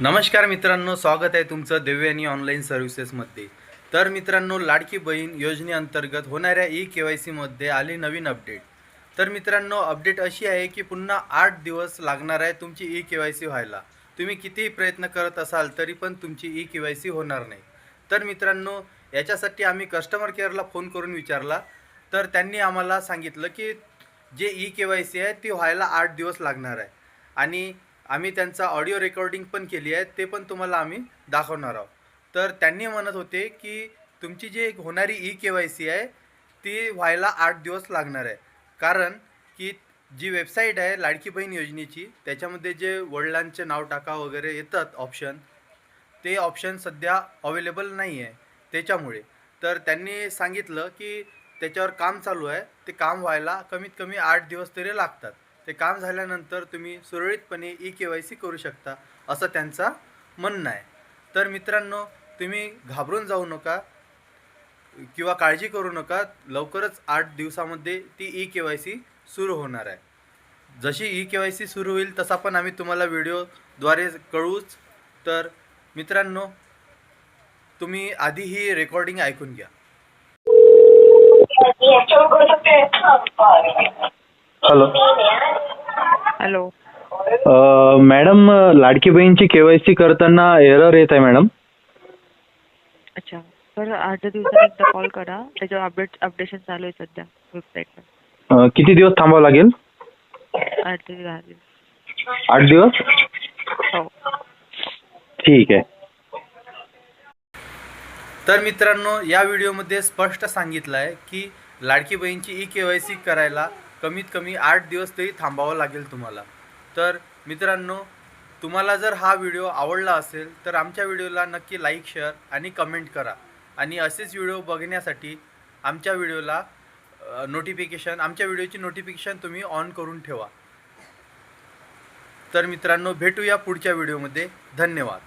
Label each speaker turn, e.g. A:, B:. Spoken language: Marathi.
A: नमस्कार मित्रांनो स्वागत आहे तुमचं देवयानी ऑनलाईन सर्व्हिसेसमध्ये तर मित्रांनो लाडकी बहीण योजनेअंतर्गत होणाऱ्या ई के वाय सीमध्ये आली नवीन अपडेट तर मित्रांनो अपडेट अशी आहे की पुन्हा आठ दिवस लागणार आहे तुमची ई के वाय सी व्हायला. तुम्ही कितीही प्रयत्न करत असाल तरी पण तुमची ई के वाय सी होणार नाही. तर मित्रांनो याच्यासाठी आम्ही कस्टमर केअरला फोन करून विचारला. तर त्यांनी आम्हाला सांगितलं की जे ई के वाय सी आहे ती व्हायला आठ दिवस लागणार आहे. आणि आम्ही त्यांचा ऑडिओ रेकॉर्डिंग पण केली आहे ते पण तुम्हाला आम्ही दाखवणार आहोत. तर त्यांनी म्हणत होते की तुमची जी एक होणारी ई के वाय सी आहे ती व्हायला आठ दिवस लागणार आहे. कारण की जी वेबसाईट आहे लाडकी बहीण योजनेची त्याच्यामध्ये जे वडिलांचे नाव टाका वगैरे येतात ऑप्शन ते ऑप्शन सध्या अवेलेबल नाही आहे त्याच्यामुळे. तर त्यांनी सांगितलं की त्याच्यावर काम चालू आहे ते काम व्हायला कमीत कमी आठ दिवस तरी लागतात. ते काम झाल्यानंतर तुम्ही सुरळीतपणे ई के वाय सी करू शकता असं त्यांचा म्हणणं आहे. तर मित्रांनो तुम्ही घाबरून जाऊ नका किंवा काळजी करू नका. लवकरच आठ दिवसामध्ये ती ई के वाय सी सुरू होणार आहे. जशी ई के वाय सी सुरू होईल तसा पण आम्ही तुम्हाला व्हिडिओद्वारे कळूच तर मित्रांनो तुम्ही आधी ही रेकॉर्डिंग ऐकून घ्या.
B: हॅलो
C: हॅलो
B: अ, मॅडम लाडकी बहीणची केवायसी करताना एरर येत आहे मॅडम
C: अच्छा. तर आठ दिवसांनी एकदा कॉल करा. त्याच्यावर अपडेट अपडेशन चालू आहे सध्या वेबसाईटवर
B: अ, किती दिवस थांबावं लागेल?
C: आठ ते दहा दिवस.
B: आठ दिवस?
C: हो.
B: ठीक आहे.
A: तर मित्रांनो या व्हिडिओमध्ये स्पष्ट सांगितलं आहे की लाडकी बहीणची ई के वाय सी करायला कमीत कमी आठ दिवस तरी थांबावं लागेल तुम्हाला. तर मित्रांनो तुम्हाला जर हा व्हिडिओ आवडला असेल तर आमच्या व्हिडिओला नक्की लाईक शेअर आणि कमेंट करा. आणि असेच व्हिडिओ बघण्यासाठी आमच्या व्हिडिओला नोटिफिकेशन आमच्या व्हिडिओची नोटिफिकेशन तुम्ही ऑन करून ठेवा. तर मित्रांनो भेटूया पुढच्या व्हिडिओमध्ये. धन्यवाद.